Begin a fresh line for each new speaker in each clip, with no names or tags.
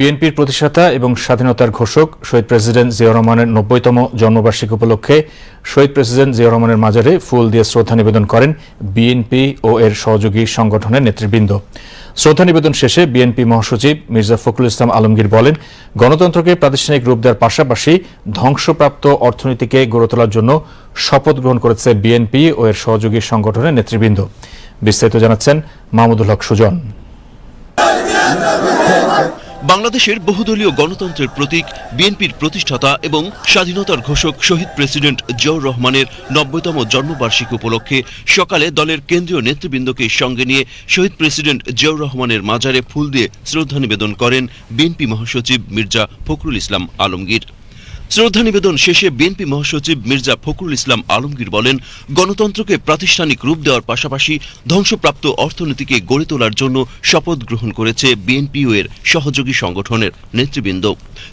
বিএনপির প্রতিষ্ঠাতা এবং স্বাধীনতার ঘোষক শহীদ প্রেসিডেন্ট জিয়া রহমানের নব্বইতম জন্মবার্ষিকী উপলক্ষে শহীদ প্রেসিডেন্ট জিয়া রহমানের মাজারে ফুল দিয়ে শ্রদ্ধা নিবেদন করেন বিএনপি ও এর সহযোগী সংগঠনের নেতৃবৃন্দ। শ্রদ্ধা নিবেদন শেষে বিএনপি মহাসচিব মির্জা ফখরুল ইসলাম আলমগীর বলেন, গণতন্ত্রকে প্রাতিষ্ঠানিক রূপ দেওয়ার পাশাপাশি ধ্বংসপ্রাপ্ত অর্থনীতিকে গড়ে তোলার জন্য শপথ গ্রহণ করেছে বিএনপি ও এর সহযোগী সংগঠনের নেতৃবৃন্দ। বিস্তারিত জানাচ্ছেন মাহমুদুল হক সুজন।
বাংলাদেশের বহুদলীয় গণতন্ত্রের প্রতীক, বিএনপির প্রতিষ্ঠাতা এবং স্বাধীনতার ঘোষক শহীদ প্রেসিডেন্ট জিয়াউর রহমানের নব্বইতম জন্মবার্ষিকী উপলক্ষে সকালে দলের কেন্দ্রীয় নেতৃবৃন্দকে সঙ্গে নিয়ে শহীদ প্রেসিডেন্ট জিয়াউর রহমানের মাজারে ফুল দিয়ে শ্রদ্ধা নিবেদন করেন বিএনপি মহাসচিব মির্জা ফখরুল ইসলাম আলমগীর। শ্রদ্ধা নিবেদন শেষে বিএনপি মহাসচিব মির্জা ফখরুল ইসলাম আলমগীর বলেন, গণতন্ত্রকে প্রাতিষ্ঠানিক রূপ দেওয়ার পাশাপাশি ধ্বংসপ্রাপ্ত অর্থনীতিকে গড়ে তোলার জন্য শপথ গ্রহণ করেছে বিএনপি ও এর সহযোগী সংগঠনের নেতৃবৃন্দ।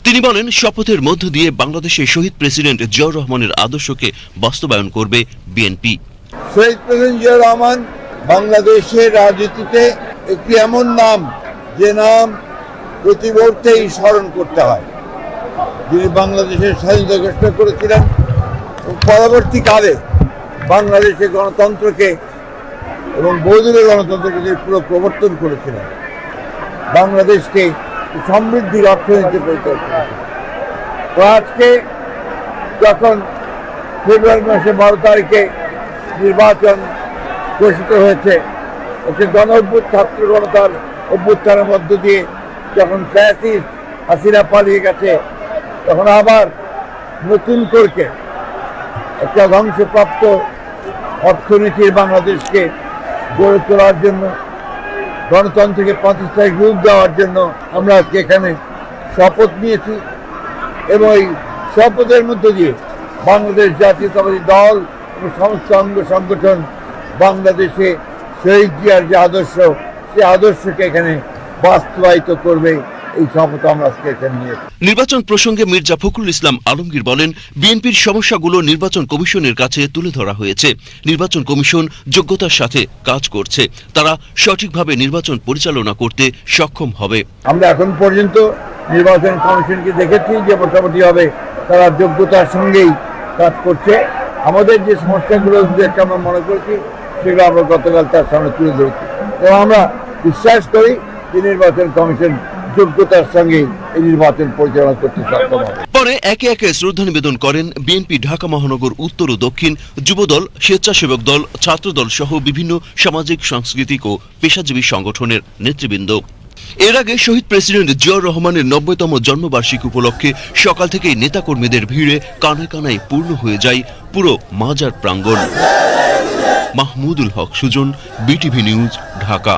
তিনি বলেন, শপথের মধ্য দিয়ে বাংলাদেশের শহীদ প্রেসিডেন্ট জিয়াউর রহমানের আদর্শকে বাস্তবায়ন করবে বিএনপি।
শহীদ প্রেসিডেন্ট জিয়া রহমান বাংলাদেশের রাজনীতিতে একটি এমন নাম, যে নাম প্রতি মুহূর্তেই স্মরণ করতে হয়। যিনি বাংলাদেশের স্বাধীনতা ঘোষণা করেছিলেন পরবর্তীকালে বাংলাদেশের গণতন্ত্রকে এবং বহুদলীয় গণতন্ত্রকে তিনি পুরো প্রবর্তন করেছিলেন। বাংলাদেশকে সমৃদ্ধির অর্থনীতি তো আজকে যখন ফেব্রুয়ারি মাসে বারো তারিখে নির্বাচন ঘোষিত হয়েছে, একটি গণ ছাত্র গণতার অভ্যুত্থানের মধ্য দিয়ে যখন ফ্যাসিস হাসিনা পালিয়ে গেছে তখন আবার নতুন করে একটা ধ্বংসপ্রাপ্ত অর্থনীতির বাংলাদেশকে গড়ে তোলার জন্য, গণতন্ত্রকে প্রাতিষ্ঠানিক রূপ দেওয়ার জন্য আমরা আজকে এখানে শপথ নিয়েছি এবং এই শপথের মধ্য দিয়ে বাংলাদেশ জাতীয়তাবাদী দল এবং সমস্ত অঙ্গ সংগঠন বাংলাদেশে শহীদ জিয়ার যে আদর্শ, সে আদর্শকে এখানে বাস্তবায়িত করবে। এই শপথ আমরা আজকে এখানে নিয়েছি
নির্বাচন প্রসঙ্গে মির্জা ফখরুল ইসলাম আলমগীর বলেন বিএনপির সমস্যাগুলো নির্বাচন কমিশনের কাছে তুলে ধরা হয়েছে। নির্বাচন কমিশন যোগ্যতার সাথে কাজ করছে। তারা সঠিকভাবে নির্বাচন পরিচালনা করতে সক্ষম হবে।
আমরা এখন পর্যন্ত নির্বাচন কমিশনকে দেখেছি যে মোটামুটিভাবে তারা যোগ্যতার সঙ্গেই কাজ করছে। আমাদের যে সমস্যাগুলো আমরা মনে করছি সেগুলো আমরা গতকাল তার সামনে তুলে ধরেছি। এবং আমরা বিশ্বাস করি যে নির্বাচন কমিশন যোগ্যতার সঙ্গে এই নির্বাচন পরিচালনা করতে সক্ষম হবে।
পরে একে একে শ্রদ্ধা নিবেদন করেন বিএনপি, ঢাকা মহানগর, উত্তর ও দক্ষিণ যুবদল, স্বেচ্ছাসেবক দল, ছাত্রদল সহ বিভিন্ন সামাজিক, সাংস্কৃতিক ও পেশাজীবী সংগঠনের নেতৃবৃন্দ। এর আগে শহীদ প্রেসিডেন্ট জিয়াউর রহমানের নব্বইতম জন্মবার্ষিকী উপলক্ষে সকাল থেকেই নেতাকর্মীদের ভিড়ে কানায় কানায় পূর্ণ হয়ে যায় পুরো মাজার প্রাঙ্গণ। Mahmudul Haque Sujan, BTV news, Dhaka.